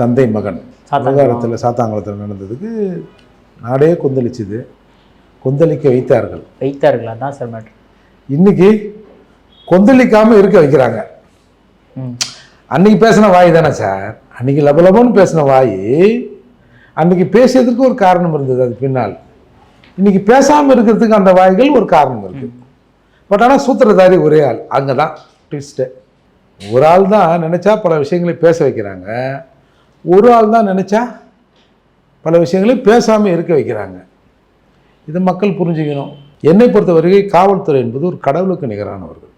தந்தை மகன். விவகாரத்தில் சாத்தாங்குளத்தில் நடந்ததுக்கு நாடே கொந்தளிச்சுது. கொந்தளிக்க வைத்தார்கள். வைத்தார்களா. தான் சார் மேட்ரு இன்னைக்கு கொந்தளிக்காமல் இருக்க வைக்கிறாங்க. அன்னைக்கு பேசின வாய் தானே சார்? அன்னைக்கு லபலபன்னு பேசின வாய். அன்னைக்கு பேசியதற்கு ஒரு காரணம் இருந்தது அது பின்னால். இன்னைக்கு பேசாமல் இருக்கிறதுக்கு அந்த வாய்கள் ஒரு காரணம் இருக்குது பட் ஆனால் சூத்திரதாரி ஒரே ஆள். அங்கே தான் ட்விஸ்ட்டு ஒரு ஆள் தான் நினச்சா பல விஷயங்களை பேச வைக்கிறாங்க. ஒரு ஆள் தான் நினச்சா பல விஷயங்களையும் பேசாமல் இருக்க வைக்கிறாங்க. இதை மக்கள் புரிஞ்சுக்கணும். என்னை பொறுத்த வரைக்கும் காவல்துறை என்பது ஒரு கடவுளுக்கு நிகரானவர்கள்.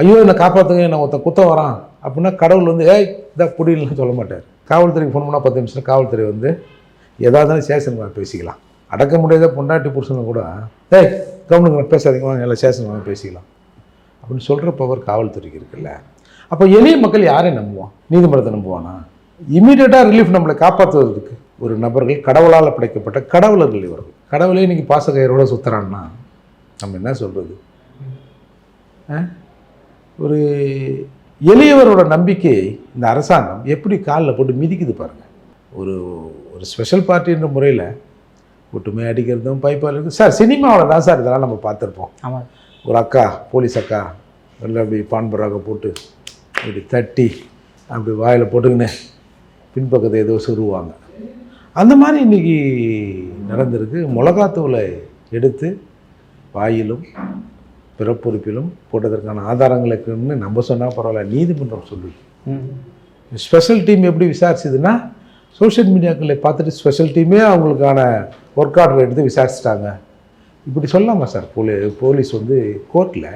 ஐயோ என்னை காப்பாற்றுங்க என்னை ஒருத்தன் குத்த வரான் அப்படின்னா கடவுள் வந்து ஏய் இதாக புடியலன்னு சொல்ல மாட்டார். காவல்துறைக்கு ஃபோன் பண்ணால் பத்து நிமிஷம் காவல்துறை வந்து ஏதாவது சேஷன் பேசிக்கலாம். அடக்க முடியாத பொண்டாட்டி புருஷனை கூட ஏய் கவர்மெண்ட் பேசாதீங்க வாங்க எல்லாம் சேஷன் வாங்க பேசிக்கலாம். அப்படின்னு சொல்கிற பவர் காவல்துறைக்கு இருக்குல்ல. அப்போ எளிய மக்கள் யாரையும் நம்புவான்? நீதிமன்றத்தை நம்புவானா? இமீடியட்டாக ரிலீஃப் நம்மளை காப்பாற்றுவதற்கு ஒரு நபர்கள் கடவுளால் படைக்கப்பட்ட கடவுளர்கள் இவர்கள். கடவுளே இன்னைக்கு பாசக்கயிறோட சுத்துறான்னா? நம்ம என்ன சொல்கிறது ஒரு எளியவரோட நம்பிக்கை இந்த அரசாங்கம் எப்படி காலில் போட்டு மிதிக்குது பாருங்கள் ஒரு ஒரு ஸ்பெஷல் பார்ட்டின்ற முறையில் ஒட்டுமை அடிக்கிறதும் பைப்பால் இருக்குது சார் சினிமாவில் தான் சார் இதெல்லாம் நம்ம பார்த்துருப்போம். ஆமாம் ஒரு அக்கா போலீஸ் அக்கா நல்லா அப்படி பான்பராக போட்டு இப்படி தட்டி அப்படி வாயில் போட்டுக்கின்னு பின்பக்கத்தை ஏதோ சொருவாங்க அந்த மாதிரி இன்றைக்கி நடந்திருக்கு. மிளகாத்தூளை எடுத்து வாயிலும் பிறப்புறுப்பிலும் போட்டதற்கான ஆதாரங்களுக்குன்னு நம்ம சொன்னால் பரவாயில்ல நீதிமன்றம் சொல்லுது. ம். ஸ்பெஷல் டீம் எப்படி விசாரிச்சதுன்னா சோஷியல் மீடியாக்களை பார்த்துட்டு ஸ்பெஷல் டீமே அவங்களுக்கான ஒர்க் ஆர்டர் எடுத்து விசாரிச்சிட்டாங்க. இப்படி சொல்லாமா சார்? போலீ போலீஸ் வந்து கோர்ட்டில்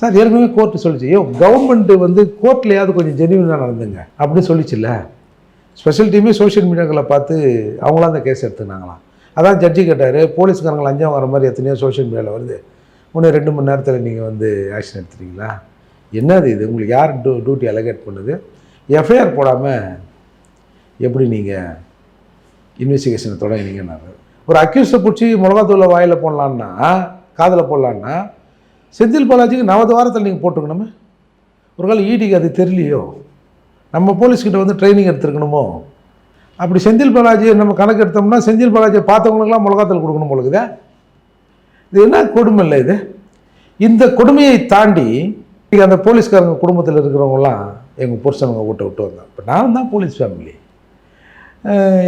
சார் ஏற்கனவே கோர்ட்டு சொல்லிச்சு ஐயோ கவர்மெண்ட்டு வந்து கோர்ட்லையாவது கொஞ்சம் ஜெனியூனாக நடந்துங்க அப்படின்னு சொல்லிச்சுல்ல. ஸ்பெஷல் டீமே சோஷியல் மீடியாக்களை பார்த்து அவங்களாம் அந்த கேஸ் எடுத்துனாங்களாம். அதான் ஜட்ஜி கேட்டார் போலீஸ்காரங்க லஞ்சம் வர மாதிரி எத்தனையோ சோஷியல் மீடியாவில் வருது. ஒன்று ரெண்டு மணி நேரத்தில் நீங்கள் வந்து ஆக்ஷன் எடுத்துட்டீங்களா? என்னது இது? உங்களுக்கு யார் டூ டியூட்டி அலகேட் பண்ணுது? எஃப்ஐஆர் போடாமல் எப்படி நீங்கள் இன்வெஸ்டிகேஷனை தொடங்கினீங்கன்னாரு. ஒரு அக்யூஸ்டை பிடிச்சி மிளகாத்தூளை வாயில் போடலான்னா காதில் போடலான்னா செந்தில் பாலாஜிக்கு நவது வாரத்தில் நீங்கள் போட்டுக்கணுமே. ஒரு காலம் ஈடிக்கு அது தெரியலையோ? நம்ம போலீஸ்கிட்ட வந்து ட்ரைனிங் எடுத்துருக்கணுமோ? அப்படி செந்தில் பாலாஜி நம்ம கணக்கு எடுத்தோம்னா செந்தில் பாலாஜியை பார்த்தவங்களுக்குலாம் மிளகாத்தூள் கொடுக்கணும் பொழுதுதே இது என்ன கொடுமை இல்லை இது? இந்த கொடுமையை தாண்டி இன்றைக்கி அந்த போலீஸ்காரங்க குடும்பத்தில் இருக்கிறவங்களாம் எங்கள் புருஷனுங்க வீட்டை விட்டு வந்தாங்க. இப்போ நான் தான் போலீஸ் ஃபேமிலி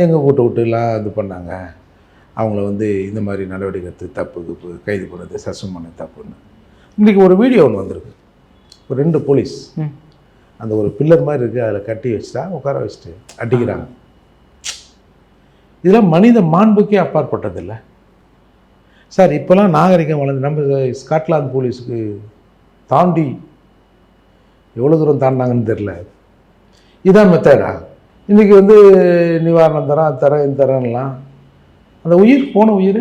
எங்கள் வீட்டை விட்டுலாம் இது பண்ணாங்க. அவங்கள வந்து இந்த மாதிரி நடவடிக்கை எடுத்து தப்பு தப்பு கைது பண்ணது சஸ்பெண்ட் பண்ணது தப்புன்னு. இன்றைக்கி ஒரு வீடியோ ஒன்று வந்திருக்கு. ஒரு ரெண்டு போலீஸ் ம். அந்த ஒரு பில்லர் மாதிரி இருக்குது அதில் கட்டி வச்சுட்டா உட்கார வச்சுட்டு அடிக்கிறாங்க. இதெல்லாம் மனித மாண்புக்கே அப்பாற்பட்டதில்லை. சார் இப்போலாம் நாகரிகம் வளர்ந்து நம்ம ஸ்காட்லாந்து போலீஸுக்கு தாண்டி எவ்வளோ தூரம் தாண்டினாங்கன்னு தெரில இதான் மெத்தடா இன்றைக்கி வந்து நிவாரணம் தரேன் தரேன் இது தரேன்லாம் அந்த உயிர் போன உயிர்?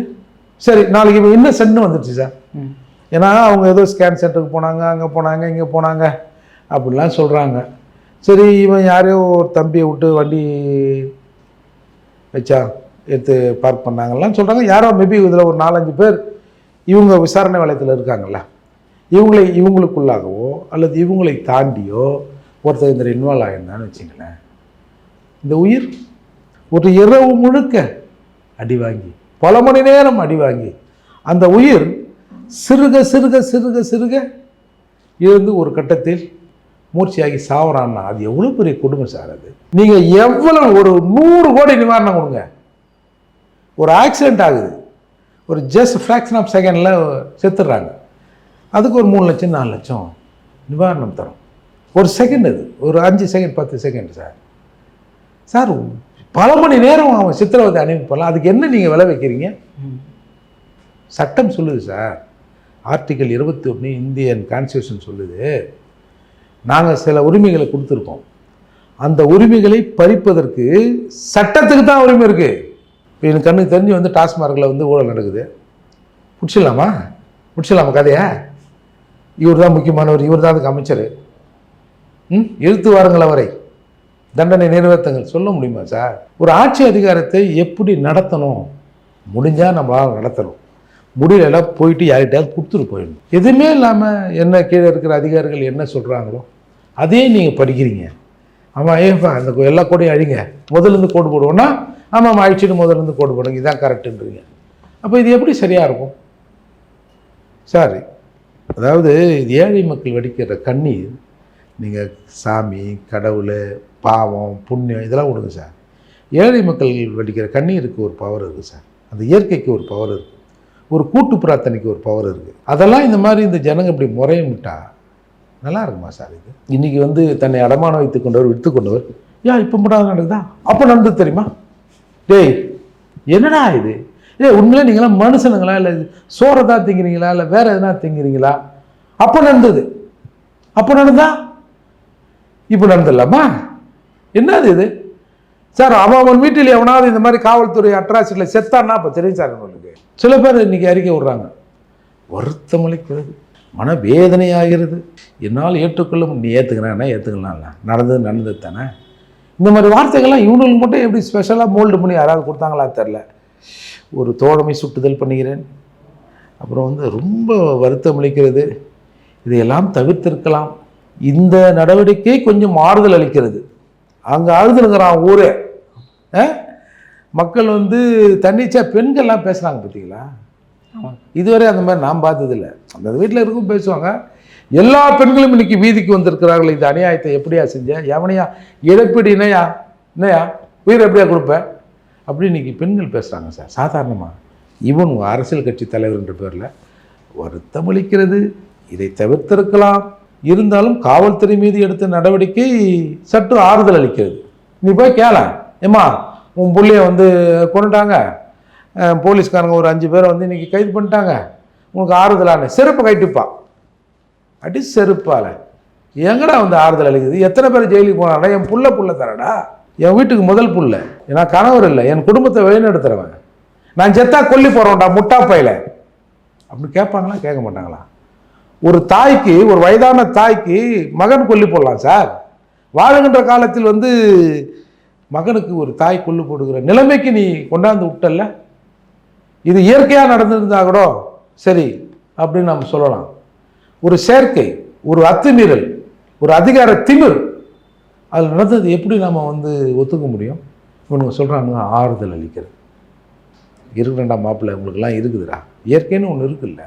சரி நாளைக்கு இப்போ இன்னும் சென்னு வந்துடுச்சு சார். ஏன்னா அவங்க ஏதோ ஸ்கேன் சென்டருக்கு போனாங்க அங்கே போனாங்க இங்கே போனாங்க. அப்படிலாம் சொல்கிறாங்க சரி இவன் யாரையோ ஒரு தம்பியை விட்டு வண்டி வச்சா எடுத்து பார்க் பண்ணாங்கலாம் சொல்கிறாங்க யாரோ மேபி இதில் ஒரு நாலஞ்சு பேர் இவங்க விசாரணை வளையத்தில் இருக்காங்கள இவங்களை இவங்களுக்குள்ளாகவோ அல்லது இவங்களை தாண்டியோ ஒருத்தர் இந்த இன்வால்வ் ஆகிருந்தான்னு வச்சுங்களேன் இந்த உயிர் ஒரு இரவு முழுக்க அடி வாங்கி பல மணி நேரம் அடி வாங்கி அந்த உயிர் சிறுக சிறுக சிறுக சிறுக இருந்து ஒரு கட்டத்தில் மூர்ச்சியாகி சாவறான்னா அது எவ்வளோ பெரிய குடும்பம் சார் அது? நீங்கள் எவ்வளோ ஒரு நூறு கோடி நிவாரணம் கொடுங்க. ஒரு ஆக்சிடென்ட் ஆகுது. ஒரு ஜஸ்ட் ஃப்ராக்ஷன் ஆஃப் செகண்டில் செத்துடுறாங்க. அதுக்கு ஒரு மூணு லட்சம் நாலு லட்சம் நிவாரணம் தரும். ஒரு செகண்ட் அது. ஒரு அஞ்சு செகண்ட் பத்து செகண்ட் சார். சார் பல மணி நேரம் அவன் சித்திரவதை அனுப்பிப்பலாம் அதுக்கு என்ன நீங்கள் விலை வைக்கிறீங்க? சட்டம் சொல்லுது சார். ஆர்டிகல் இருபத்தி ஒன்று இந்தியன் கான்ஸ்டியூஷன் சொல்லுது. நாங்கள் சில உரிமைகளை கொடுத்துருக்கோம். அந்த உரிமைகளை பறிப்பதற்கு சட்டத்துக்கு தான் உரிமை இருக்குது இப்போ எனக்கு கண்ணுக்கு தெரிஞ்சு வந்து டாஸ்மார்க்கில் வந்து ஊழல் நடக்குது. பிடிச்சிடலாமா? பிடிச்சிடலாமா கதையா? இவர் தான் முக்கியமானவர் இவர் தான் அதுக்கு அமைச்சர். ம்? எழுத்து வாருங்கள் அவரை. தண்டனை நிறைவேற்றுங்கள். சொல்ல முடியுமா சார்? ஒரு ஆட்சி அதிகாரத்தை எப்படி நடத்தணும்? முடிஞ்சால் நம்மளால் நடத்தணும். முடியலைன்னா போயிட்டு யார்கிட்டயாவது கொடுத்துட்டு போயிடணும். எதுவுமே இல்லாமல் என்ன கீழே இருக்கிற அதிகாரிகள் என்ன சொல்கிறாங்களோ அதே நீங்கள் படிக்கிறீங்க. ஆமாம் ஏப்பா அந்த கோ- எல்லா கோடையும் அழிங்க. முதலேருந்து கோடு போடுவோன்னா ஆமாம் அழிச்சிட்டு முதல்ல கோடு போடுங்க. இதான் கரெக்டுன்றீங்க. அப்போ இது எப்படி சரியாக இருக்கும்? சார் அதாவது இது ஏழை மக்கள் வடிக்கிற கண்ணீர் நீங்கள் சாமி கடவுள் பாவம் புண்ணியம் இதெல்லாம் விடுங்க சார். ஏழை மக்கள் வடிக்கிற கண்ணீருக்கு ஒரு பவர் இருக்குது சார். அந்த இயற்கைக்கு ஒரு பவர் இருக்குது ஒரு கூட்டு பிரார்த்தனைக்கு ஒரு பவர் இருக்குது அதெல்லாம் இந்த மாதிரி இந்த ஜனங்க இப்படி முறையிட்டா நல்லா இருக்குமா சார் இது? இன்றைக்கி வந்து தன்னை அடமானம் வைத்து கொண்டவர் விடுத்து கொண்டவர். ஏன் இப்போ மட்டும் நடக்குதா? அப்போ நடந்தது தெரியுமா? டேய் என்னடா இது? ஏய் உண்மையிலே நீங்களாம் மனுஷனுங்களா? இல்லை சோறை தான் திங்கிறீங்களா? இல்லை வேற எதுனா திங்கிறீங்களா? அப்போ நடந்தது. அப்போ நடந்தா இப்போ நடந்துடலாமா? என்னது இது? சார் அவன் அவன் வீட்டில் எவனாவது இந்த மாதிரி காவல்துறை அட்ராசிட்டியில் செத்தான்னா அப்போ தெரியும் சார் உங்களுக்கு. சில பேர் இன்னைக்கு அறிக்கை விடுறாங்க. வருத்தமளிக்கிறது மனவேதனையாகிறது. என்னால் ஏற்றுக்கொள்ளும் நீ ஏற்றுக்கிறேன்னா ஏற்றுக்கலாம்ல நடந்தது நடந்தது தானே? இந்த மாதிரி வார்த்தைகள்லாம் இவங்களுக்கு மட்டும் எப்படி ஸ்பெஷலாக மோல்டு பண்ணி யாராவது கொடுத்தாங்களா தெரில ஒரு தோழமை சுட்டுதல் பண்ணுகிறேன். அப்புறம் வந்து ரொம்ப வருத்தமளிக்கிறது இதையெல்லாம் தவிர்த்திருக்கலாம். இந்த நடவடிக்கை கொஞ்சம் ஆறுதல் அளிக்கிறது. அங்கே ஆறுதலுங்கிறான் ஊரே. ஆ? மக்கள் வந்து தன்னிச்சா பெண்கள்லாம் பேசுகிறாங்க பார்த்தீங்களா இதுவரை அந்த மாதிரி நான் பார்த்ததில்ல. அந்த வீட்டில் இருக்கும் பேசுவாங்க. எல்லா பெண்களும் இன்னைக்கு வீதிக்கு வந்திருக்கிறார்கள். இந்த அநியாயத்தை எப்படியா செஞ்ச? எவனையா இழப்பீடு என்னையா? என்னையா? உயிர் எப்படியா கொடுப்ப? அப்படி இன்னைக்கு பெண்கள் பேசுகிறாங்க சார். சாதாரணமாக இவன் அரசியல் கட்சி தலைவர்ன்ற பேரில் வருத்தம் அளிக்கிறது. இதை தவிர்த்திருக்கலாம். இருந்தாலும் காவல்துறை மீது எடுத்த நடவடிக்கை சற்று ஆறுதல் அளிக்கிறது. நீ போய் கேள. ஏம்மா? உன் பிள்ளைய வந்து கொண்டுட்டாங்க போலீஸ்காரங்க ஒரு அஞ்சு பேரை வந்து இன்றைக்கி கைது பண்ணிட்டாங்க. உனக்கு ஆறுதலான. செருப்பை கைட்டுப்பா. அடி செருப்பால். எங்கடா வந்து ஆறுதல் அளிக்குது? எத்தனை பேர் ஜெயிலுக்கு போனாடா என் புள்ள புள்ள தரடா? என் வீட்டுக்கு முதல் புள்ள. நான் கணவர் இல்லை. என் குடும்பத்தை வழிநடத்துறவன் நான் செத்தா கொல்லி போகிறோம்டா முட்டா பையில அப்படி கேட்பாங்களா? கேட்க மாட்டாங்களா? ஒரு தாய்க்கு ஒரு வயதான தாய்க்கு மகன் கொல்லி போடலாம் சார். வாழுகின்ற காலத்தில் வந்து மகனுக்கு ஒரு தாய் கொல்லு போடுகிற நிலைமைக்கு நீ கொண்டாந்து விட்டல்ல? இது இயற்கையாக நடந்திருந்தா கூட சரி அப்படின்னு நம்ம சொல்லலாம். ஒரு செயற்கை ஒரு அத்துமீறல் ஒரு அதிகார திமிர் அதில் நடந்தது எப்படி நம்ம வந்து ஒத்துக்க முடியும்? இவனுங்க சொல்கிறானுங்க ஆறுதல் அளிக்கிறது. இருக்கிறண்டா மாப்பிள்ளை உங்களுக்கெல்லாம் இருக்குதுடா. இயற்கைன்னு ஒன்று இருக்குல்ல.